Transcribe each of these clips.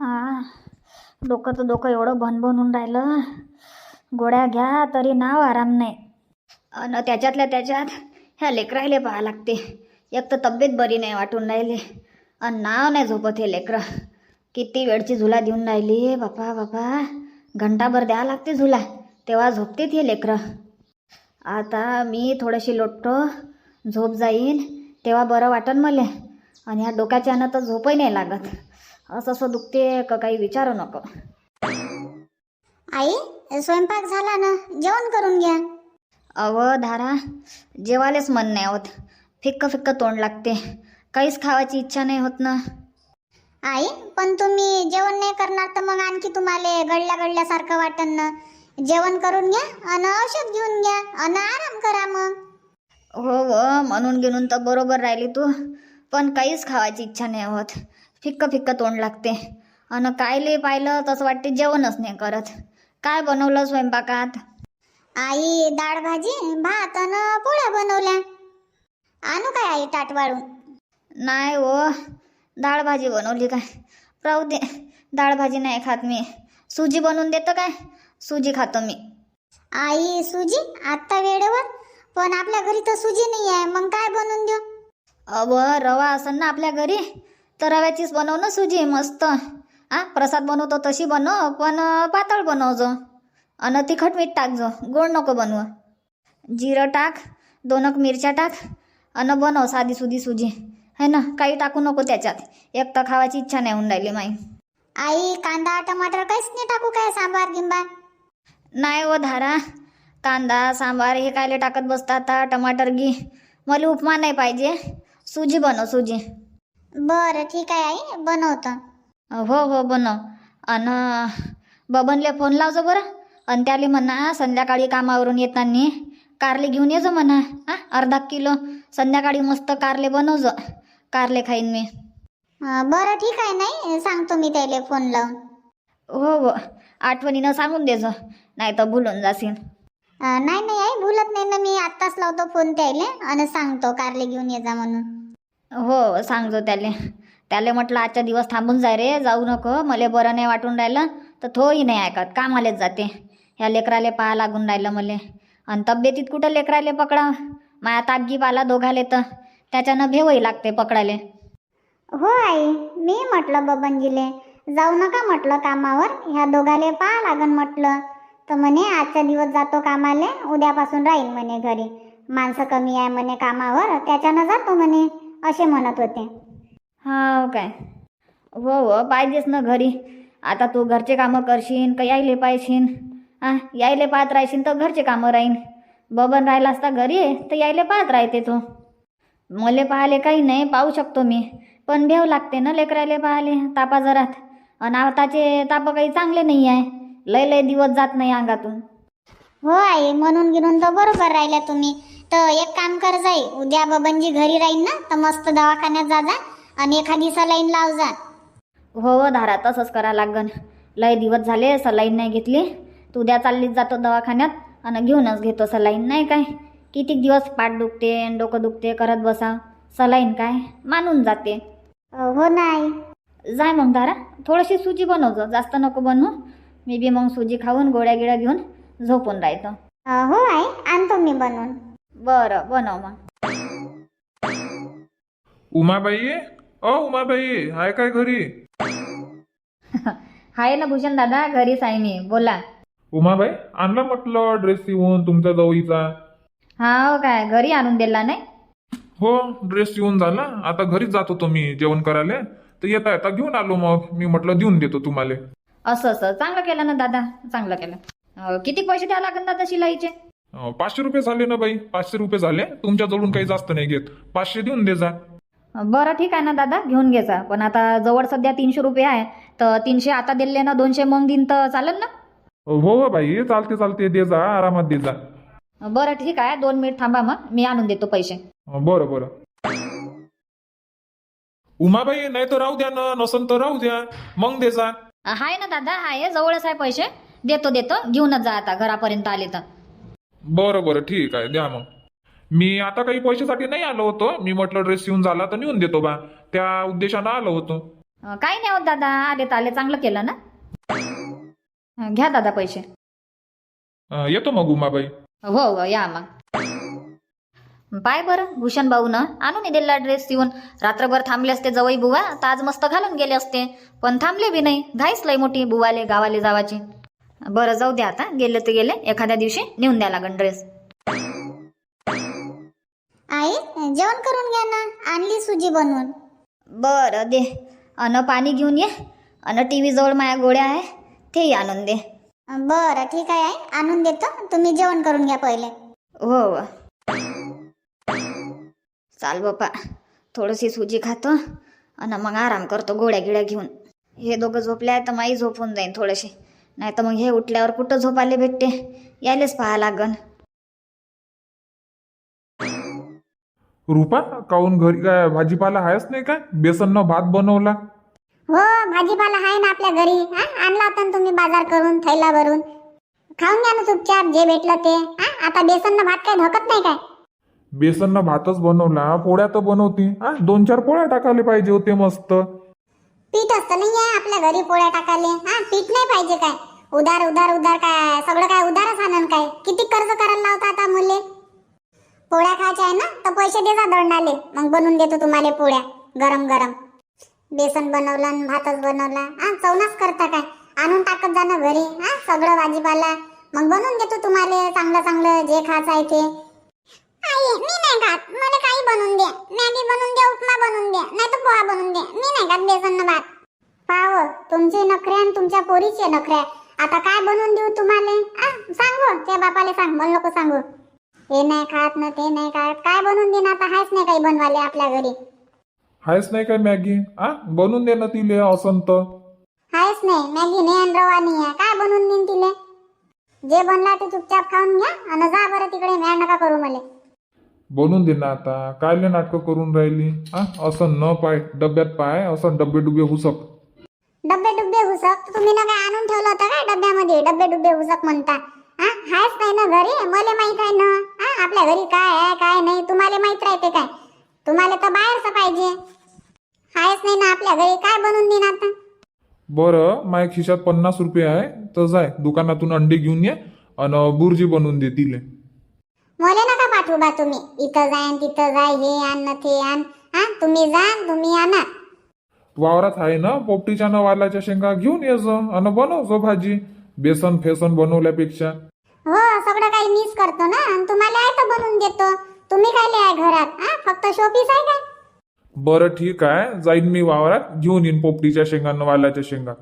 हां. डोकं तर डोकं एवढं भनभनून राहिलं. गोळ्या घ्या तरी नाव आराम नाही. अन त्याच्यातल्या त्याच्यात ह्या लेकरायले पाहा लागते. एक तर तब्येत बरी नाही वाटून राहिली. आणि नाव नाही झोपत हे लेकरं. किती वेळची झुला देऊन राहिली. बापा बापा. घंटाभर द्या लागते झुला. तेव्हा झोपतेत हे लेकरं. आता मी थोडीशी लोटतो. झोप जाईन तेव्हा बरं वाटन मला. आणि ह्या डोक्याच्यानं तर झोपही नाही लागत. असं असं दुखते का काही विचारू नको. आई स्वयंपाक झाला ना? जेवण करून घ्या. अव धारा जेवायलाच मन नाही होत. फिक्क फिक्क तोंड लागते. काहीच खावायची इच्छा नाही होत ना. आई पण तुम्ही जेवण नाही करणार तर मग आणखी तुम्हाला गळल्या गळल्यासारखं वाटन ना. जेवण करून घ्या आणि औषध घेऊन घ्या आणि आराम करा मग. हो व म्हणून घेऊन तर बरोबर राहिली तू. पण काहीच खावायची इच्छा नाही होत. फिक्क फिक्क तोंड लागते. अन कायले पाहिलं तसं वाटते जेवणच नाही करत. काय बनवलं स्वयंपाकात? आई डाळ भाजी भात आणि पोळ्या बनवल्या. आणू काय आई ताट वाढून नाही हो डाळ भाजी बनवली काय? राहू दे डाळ भाजी नाही खात मी. सुजी बनवून देतं काय? सुजी खातो मी. आई सुजी? आत्ता वेळेवर? पण आपल्या घरी तर सुजी नाही आहे मग काय बनवून देऊ? अव रवा असन ना आपल्या घरी. तर रव्याचीच बनव ना सुजी मस्त. आ प्रसाद बनवतो तशी बनव पण पातळ बनवजो. अन तिखट मीठ टाकजो गोड नको बनव. जिरं टाक दोनक मिरच्या टाक अन बनव साधी सुधी सुजी. है ना? काही टाकू नको त्याच्यात. एक तर खावायची इच्छा नाही होऊन राहिली माई. आई कांदा टमाटर काहीच नाही टाकू काय? सांबार गिंबार? नाही व धारा. कांदा सांबार हे कायले टाकत बसता आता टमाटर घी. मला उपमा नाही पाहिजे. सुजी बनव सुजी. बरं ठीक आहे आई बनवतो. हो हो बनव. अन बबनले फोन लावजो बरं. आणि त्याले म्हणा संध्याकाळी कामावरून येताना कारले घेऊन येजो म्हणा. हा अर्धा किलो. संध्याकाळी मस्त कारले बनवजो. कारले खाईन मी. बरं ठीक आहे नाही सांगतो मी त्याला फोन लावून. हो हो. आठवणीनं सांगून देजो. नाही तर भुलून जाशील नाही नाही आई भूलत नाही ना मी. आत्ताच लावतो फोन त्याले. आणि सांगतो कारले घेऊन ये जा म्हणून. हो सांगजो त्याले. त्याले म्हटलं आजच्या दिवस थांबून जाय रे जाऊ नको. मला बरं नाही वाटून राहिलं तर तोही नाही ऐकत. कामालेच जाते. ह्या लेकराले पाहा लागून राहिलं मले. आणि तब्येतीत कुठं लेकराले पकडा? माया तापगीप आला दोघाले तर. त्याच्यानं भेवही लागते पकडाले हो आई मी म्हटलं बबनजीले. जाऊ नका म्हटलं कामावर. ह्या दोघाले पाहा लागन म्हटलं. तर म्हणे आजचा दिवस जातो कामाले उद्यापासून राहील म्हणे घरी. माणसं कमी आहे म्हणे कामावर त्याच्यानं जातो म्हणे. असे म्हणत होते. हा काय? हो हो पाहिजेच ना घरी. आता तू घरचे कामं करशील का यायले पाहिशील आ यायले पाहत राहशील तर घरचे कामं राहीन. बबन राहिला असता घरी तर यायले पाहत राहते तू. मले पाहाले काही नाही पाहू शकतो मी. पण भेव लागते ना लेकराले पाहाले तापा जरात. आणि आताचे ताप काही चांगले नाही आहे. लय लय दिवस जात नाही अंगातून. हो आई म्हणून गिरून तर बरोबर राहिल्या तुम्ही. तर एक काम कर जाई उद्या बबनजी घरी राहील ना तर मस्त दवाखान्यात जा जा आणि एखादी सलाईन लाव जा. हो हो धारा तसंच करा लागन. लय दिवस झाले सलाईन नाही घेतली. तू उद्या चाललीच जातो दवाखान्यात आणि घेऊनच घेतो सलाईन नाही काय? कितीक दिवस पाठ दुखते अन डोकं दुखते करत बसा. सलाईन काय? मानून जाते. हो ना आई. जाय मग धारा थोडीशी सुजी बनवजो जास्त नको बनवू. मी बी मग सुजी खाऊन गोळ्या गिळ्या घेऊन झोपून राहतो. हो आई आणतो मी बनवून. बरं बनव मग. उमाबाई? अ उमाबाई आहे काय घरी? हाय ना भूषण दादा घरीच आहे मी बोला. उमाबाई आणला म्हटलं ड्रेस शिवून तुमच्या जवळीचा. हा हो काय घरी आणून दिला नाही? हो ड्रेस शिवून झाला. आता घरीच जात होतो मी जेवण करायला. तर येता येता घेऊन आलो मग. मी म्हटलं देऊन देतो तुम्हाला. असं असं. चांगलं केलं ना दादा चांगलं केलं. अं, किती पैसे द्यावं लागेल दादा शिलाईचे? पाचशे रुपये झाले ना बाई? पाचशे रुपये झाले. तुमच्या जवळून काही जास्त नाही घेत. पाचशे देऊन दे जा. बरं ठीक आहे ना दादा घेऊन घ्यायचा पण आता जवळ सध्या तीनशे रुपये आहे. तर तीनशे आता दिले ना दोनशे मग दिन तर चालेल ना? हो हो बाई चालते चालते. दे जा आरामात दे जा. बरं ठीक आहे. दोन मिनिट थांबा मग. मी आणून देतो पैसे. बरं बरं. उमाबाई नाही तर राहू द्या ना. नसन तर राहू द्या. मग दे जा. आहे ना दादा आहे जवळच आहे पैसे. देतो देतो. घेऊनच जा आता. घरापर्यंत आले तर. बरं बरं ठीक आहे द्या मग. मी आता काही पैशासाठी नाही आलो होतो. मी म्हटलं ड्रेस शिवून झाला तर नेऊन देतो बा. त्या उद्देशानं आलो होतो. अं, काही नाही होत दादा. आले तर आले. चांगलं केलं ना? अं, घ्या दादा पैसे. अं, येतो मग उमाबाई. हो हो या मग. पाय बरं भूषण भाऊनं. आणून दिला ड्रेस शिवून रात्रभर थांबले असते जवळ बुवा. तर आज मस्त घालून गेले असते. पण थांबले बी नाही. घाईच लय मोठी बुवाले गावाले जावाची. बरं जाऊ द्या आता. गेले तर गेले. एखाद्या दिवशी नेऊन द्या लागन ड्रेस आई जेवण करून घ्या ना. आणली सुजी बनवून. बरं दे. अन पाणी घेऊन ये. अन टी व्ही जवळ माया गोळ्या आहे. तेही आणून दे. बरं ठीक आहे आई. आणून देतो. तुम्ही जेवण करून घ्या पहिले. हो हो. चाल बापा थोडीशी सुजी खातो. आणि मग आराम करतो गोळ्या गिळ्या घेऊन. हे दोघं झोपले आहे तर माई झोपून जाईन थोडेसे नाही तर मग हे उठल्यावर कुठं झोपाले भेटते? यायलेच पाहा लागन. रुपा काहून घरी काय भाजीपाला आहेच नाही काय? बेसननं भात बनवला. हो भाजीपाला आहे ना आपल्या घरी. हा आणला होता ना तुम्ही बाजार करून थैला भरून खाऊन घ्या ना चुपचाप जे भेटलं ते. हा आता बेसन भात काय धकत नाही काय? बेसननं भातच बनवला. पोळ्या तर बनवती. हा दोन चार पोळ्या टाकायला पाहिजे होते मस्त. पीठ असतं नाही आहे आपल्या घरी पोळ्या टाकाले हा पीठ नाही पाहिजे काय? उधार उधार उधार काय? सगळं काय उधारच आणन काय? किती कर्ज करायला लावता आता मुले? पोळ्या खायच्या आहे ना तर पैसे देजा दंडाले. मग बनवून देतो तुम्हाला पोळ्या गरम गरम. बेसन बनवलं आणि भातच बनवला. हा चवनाच करता काय? आणून टाकत जाणं घरी. हा सगळं भाजीपाला. मग बनवून देतो तुम्हाला चांगलं चांगलं जे खायचं आहे ते. आई मी नाही खात. मला काही बनवून दे. मॅगी बनवून दे उपमा बनवून दे. नाही तर पोहा बनवून दे. मी नाही खात बेसन भात. पाव तुमचे नखरे आणि तुमच्या पोरीचे नखरे. आता काय बनवून देऊ तुम्हाला? आ, सांगू. त्या बापाला सांग. मला नको सांगू. हे नाही खात ना ते नाही खात. काय बनवून देईन आता हायच नाही काही बनवाले आपल्या घरी. आहेच नाही काय मॅगी? आ बनवून दे ना तिले असं तर हायच नाही. मॅगी नाही आणि रवा नाही आहे. काय बनवून देईन तिले? जे बनला ते चुपचाप खाऊन घ्या. आणि जा बरं तिकडे. म्या नका करू मला. बनवून दे ना आता. कायले नाटकं करून राहिली? हा? असं न पाय डब्यात पाय असं डब्बे डुबे हुसक. डब्बे डुब्बे हुसक? तुम्ही ना काय आणून ठेवलं होतं काय डब्यामध्ये? डब्बे डुब्बे हुसक म्हणता. हा? हायच नाही ना घरी? मला माहीत आहे ना. हा? आपल्या घरी काय आहे काय नाही? तुम्हाला माहीत राहते काय? तुम्हाला तर बाहेरचं पाहिजे. हायच नाही ना आपल्या घरी? काय बनवून देईन आता? बरं माझ्या खिशात पन्नास रुपये आहे. तर जाय दुकानातून अंडी घेऊन ये आणि बुर्जी बनवून दे तिले. मला नका पाठवू बा तुम्ही. इथं जाय तिथं जाय हे आण न ते आण. हा तुम्ही जा तुम्ही आणा. वावरात आहे ना? पोपटीच्या न वालाच्या शेंगा घेऊन ये जो आणि बनव जो भाजी. बेसन फेसन बनवल्यापेक्षा. हो सगळं काही मीच करतो ना? आणि तुम्हाला आहे तर बनवून देतो. तुम्ही काय आहे घरात? हा फक्त शोपीस आहे काय बरं ठीक आहे. जाईन मी वावरात. घेऊन येईन पोपटीच्या शेंगा न वालाच्या शेंगा.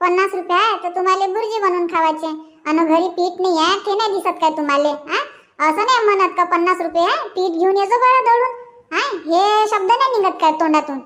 पन्नास रुपये आहे? तर तुम्हाला बुर्जी बनवून खावायचे. आणि घरी पीठ नाही आहे ते नाही दिसत काय तुम्हाला? हा? असं नाही म्हणत का पन्नास रुपये आहे? पीठ घेऊन येजो बरं दळून. हा हे शब्द नाही निघत काय तोंडातून.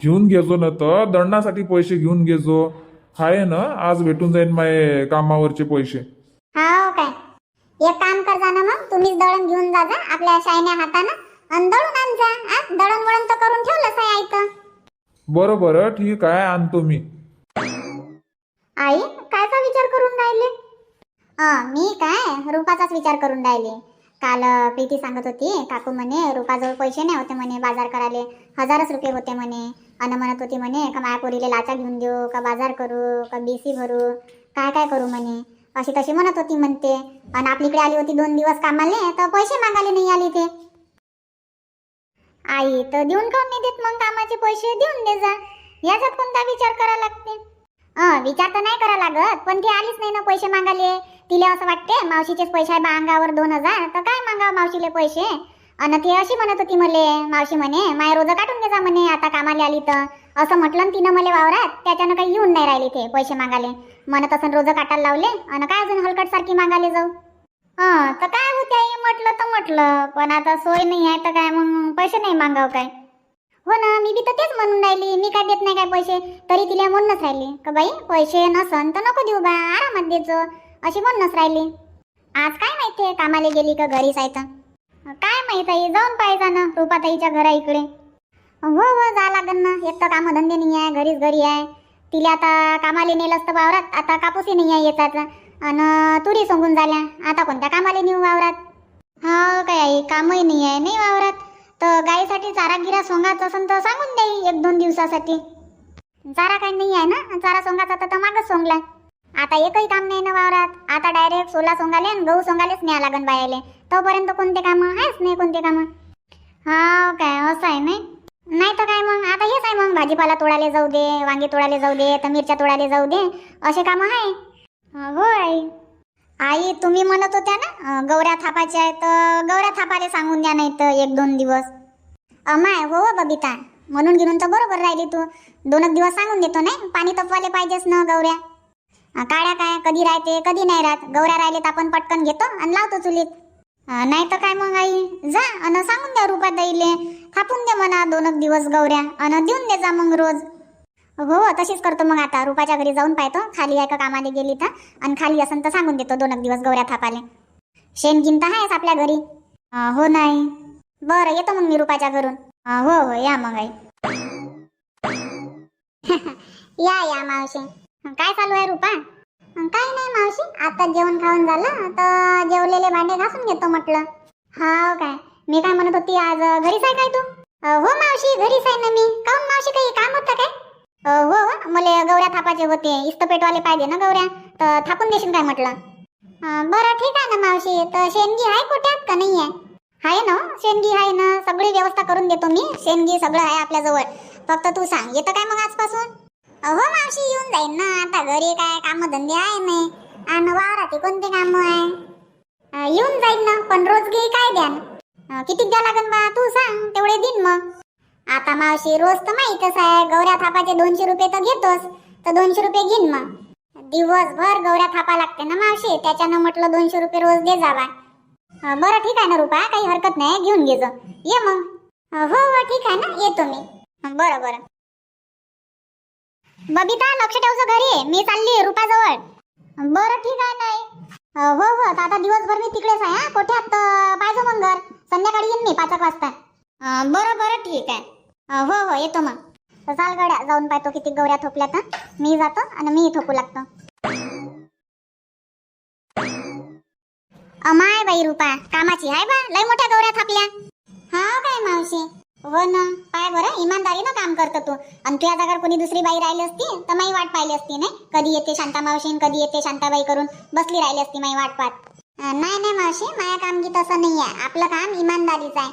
घेऊन घेजो ना तर दंडासाठी पैसे घेऊन घेजो. आहे ना आज भेटून जाईन माझे कामावरचे पैसे. हो काय. एक काम कर जा ना मग तुम्हीच दळण घेऊन जा जा आपल्या शायन्या हातानं. आणि दळून आण जा हा दळण वळण तर करून ठेवलंच आहे ऐकं बरं बरं ठीक आहे आणतो मी. आई कायचा विचार करून राहिले? मी काय? रुपाचाच विचार करून राहिले. काल प्रीती सांगत होती काकू म्हणे रुपाजवळ पैसे नाही होते म्हणे बाजार करायला. हजारच रुपये होते म्हणे. अन म्हणत होती म्हणे का मायापोरीला लाचा घेऊन देऊ का बाजार करू का बीसी भरू काय काय करू म्हणे. अशी तशी म्हणत होती म्हणते. आणि आपलीकडे आली होती दोन दिवस कामाले तर पैसे मागायला नाही आली ते. आई तर देऊन काऊन नाही देत? मग कामाचे पैसे देऊन दे जा. याच्यात कोणता विचार करा लागते? विचार तर नाही करा लागत पण ती आलीच नाही ना पैसे मागाले तिला असं वाटते मावशीचेच पैसे आहे बा अंगावर दोन हजार तर काय मागावं मावशीले पैसे? अन ती अशी म्हणत होती मले मावशी म्हणे माय रोज काटून घेजा म्हणे आता कामाला आली तर. असं म्हटलं ना तिनं मला वावरात त्याच्यानं काही येऊन नाही राहिली ते पैसे मागाले म्हणत असं रोज काटायला लावले आणि काय अजून हलकट सारखी मागाले जाऊ? हा तर काय होते म्हटलं तर म्हटलं पण आता सोय नाही आहे तर काय मग पैसे नाही मागाव काय? हो ना मी बी तर तेच म्हणून राहिली. मी काय देत नाही काय पैसे? तरी तिला म्हणूनच राहिली. का बाई पैसे नसन तर नको देऊ बा आरामात देजो अशी म्हणूनच राहिली. आज काय माहिती कामाला गेली का घरीच आहे तर? काय माहीत आहे? जाऊन पाहिजे ना रुपाताईच्या घरा इकडे. हो हो जा लागन ना. एक तर कामधंदे नाही आहे घरीच घरी आहे. तिला आता कामाला नेलं असतं वावरात आता कापूसही नाही आहे येताचा आणि तुरी सोंगून झाल्या. आता कोणत्या कामाला नेऊ वावरात? हा काय आई कामही नाही आहे नाही वावरात. तर चारा गिरा सोंगायचं असेल तर सांगून देई एक दोन दिवसासाठी. चारा काही नाही आहे ना? चारा सोंगाचा तर मागच सोंगलाय. आता एकही काम नाही ना वावरात. आता डायरेक्ट सोला सोंगाले आणि गहू सोंगालेच न्या लागन बायाले. तोपर्यंत कोणते कामं? आहेच नाही कोणते कामं. हा काय असं आहे नाही? नाही तर काय मग? आता हेच आहे मग. भाजीपाला तोडायला जाऊ दे वांगे तोडाले जाऊ दे तर मिरच्या तोडाले जाऊ दे. असे कामं आहे? अं, हो आई आई तुम्ही म्हणत होत्या ना गौऱ्या थापाच्या आहेत तर गौऱ्या थापाले सांगून द्या नाही तर एक दोन दिवस. अमाय हो हो बबिता. म्हणून घेऊन तर बरोबर राहिली तू. दोन एक दिवस सांगून देतो नाही? पाणी तपवाले पाहिजेच ना गौऱ्या. काळ्या काय? कधी राहते कधी नाही राहत. गौऱ्या राहिले तर आपण पटकन घेतो आणि लावतो चुलीत. नाही तर काय मग आई? जा अन सांगून द्या रुपा ताईले. थापून दे म्हणा दोन एक दिवस गौऱ्या. अन देऊन दे जा मग रोज. हो, हो तशीच करतो मग आता. रुपाच्या घरी जाऊन पाहतो. खाली आहे का कामाला गेली तर? आणि खाली असन तर सांगून देतो दोन एक दिवस गौऱ्या थापाले. शेण गिनता तर आहेच आपल्या घरी. हो नाही बरं येतो मग मी रुपाच्या घरून. हो हो या मग आई. या या मावशी. काय चालू आहे रुपा? काही काय नाही मावशी. आता जेवण खाऊन झालं तर जेवलेले भांडे घासून घेतो म्हटलं. हा काय. मी काय म्हणत होती आज घरीच आहे काय तू? हो मावशी घरीच आहे ना मी. काऊन मावशी काही काम होतं काय? हो, हो मला गौऱ्या थापाचे होते. इस्तपेटवाले पाहिजे ना गौऱ्या तर थापून देशील काय म्हटलं? बरं ठीक आहे ना मावशी. तर शेणगी आहे कुठे का नाही आहे? आहे ना शेणगी आहे ना. सगळी व्यवस्था करून देतो मी. शेणगी सगळं आहे आपल्याजवळ फक्त तू सांग येतं काय मग आजपासून? हो मावशी येऊन जाईन ना. आता घरी काय काम धंदे आहे नाही. आणि वावराचे कोणते काम आहे? येऊन जाईन ना. पण रोज घे काय द्या किती द्या लागन बा तू सांग. तेवढे दिन मग. आता मावशी रोज तर माहीतच आहे. गौऱ्या थापाचे दोनशे रुपये तर घेतोस. तर दोनशे रुपये घेईन मग. दिवसभर गौऱ्या थापा लागते ना मावशी. त्याच्यानं म्हटलं दोनशे रुपये रोज दे जावा. बरं ठीक आहे ना रुपा काही हरकत नाही घेऊन घे जा. ये मग. हो हो ठीक आहे ना येतो मी. बरं बरं. बबिता लक्ष ठेवचं घरी. मी चालली रुपाजवळ. अं, बरं ठीक आहे नाही हो हो आता दिवसभर मी तिकडेच आहे हा. कोठ्यात पाहिजे मग घर. संध्याकाळी येईन मी पाच एक वाजता. बरं बरं ठीक आहे. हो हो येतो मग. चाल गड्या जाऊन पाहतो किती गौऱ्या थोपल्या तर मी जातो आणि मी थोपू लागतो. अमा बाई रुपा कामाची आहे बा लय मोठ्या गौऱ्या थापल्या. हा काय मावशी? हो ना पाय बरं इमानदारीनं काम करतो तू. आणि तुझ्या जागा कोणी दुसरी बाई राहिली असती तर माई वाट पाहिली असती नाही? कधी येते शांता मावशी कधी येते शांताबाई करून बसली राहिली असती माई वाट पाहत नाही नाही मावशी माया कामगी तसं नाही आहे आपलं काम इमानदारीच आहे.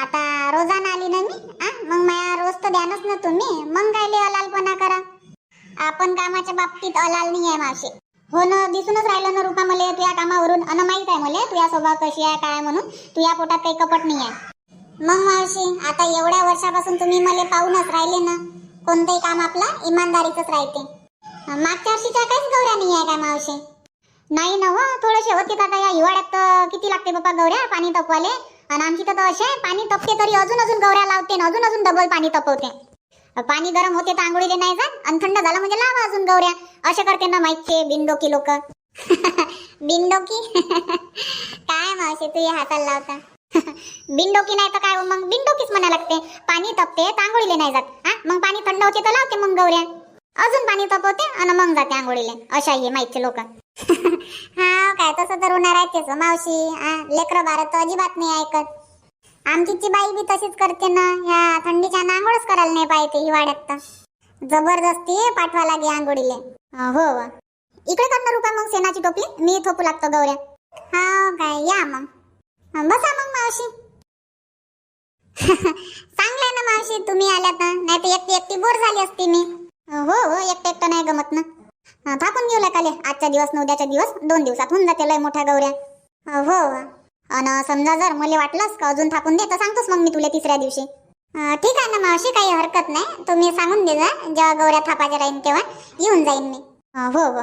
आता रोजानं आली ना मी आ? मग माया रोज तर द्यानच ना तुम्ही मग काय लय अलालपणा करा? आपण कामाच्या बाबतीत अलाल नाही आहे मावशी. हो ना दिसूनच राहिलं ना रुपा मला तुझ्या कामावरून. अन माहीत आहे मला तुझ्या स्वभाव कशी आहे काय म्हणून. तुझ्या पोटात काही कपट नाही आहे. मग मावशी आता एवढ्या वर्षापासून तुम्ही मला पाहूनच राहिले ना कोणतंही काम आपलं इमानदारीचंच राहते. मागच्या वर्षीच्या काहीच गौऱ्या नाही आहे काय मावशी? नाही ना हो थोडेसे होते आता या हिवाळ्यात तर किती लागते बाबा गौऱ्या पाणी तपवाले. आणि आमची तर असे आहे, पाणी तपते तरी अजून अजून गौऱ्या लावते अजून अजून डबल पाणी तपवते. पाणी गरम होते तर आंघोळीले नाही जात? आणि थंड झालं म्हणजे लावा अजून गौऱ्या. असे करते ना माहितचे बिनडोकी लोक. बिनडोकी? काय मावशी तू हाताला लावता? बिनडोकी नाही तर काय हो? मग बिनडोकीच म्हणा लागते. पाणी तपते तर आंघोळीले नाही जात. हा? मग पाणी थंड होते तर लावते मग गौऱ्या. अजून पाणी तपवते आणि मग जाते आंघोळीले. अशा हे माहितचे लोक. हा काय तसं तर होणार आहे तेच हो मावशी. हा लेकरं बाळ तर अजिबात नाही ऐकत. आमची बाई बी तशीच करते ना. ह्या थंडीच्या आंघोळच करायला नाही पाहिजे हिवाळ्यात तर. जबरदस्ती पाठवा लागे आंघोळीले. हो, हो इकडे करणार रुपा मग सेनाची टोपली. मी थोपू लागतो गौऱ्या. हा काय या मग. बसा मग मावशी. चांगलं आहे ना मावशी तुम्ही आल्या तर. नाही तर एकटी एकटी बोर झाली असती मी. हो हो एकटं एकटं नाही गमत ना. थाकून घेऊ लागले आजच्या दिवस न उद्याच्या दिवस दोन दिवसात होऊन जाते लय मोठ्या गौऱ्या. हो. हो. आणि समजा जर मला वाटलंच का अजून थापून दे तर सांगतोच मग मी तुला तिसऱ्या दिवशी. ठीक आहे ना मावशी काही हरकत नाही. तुम्ही सांगून दे जा जेव्हा गौऱ्या थापाच्या राहीन तेव्हा. येऊन जाईन मी. हो हो.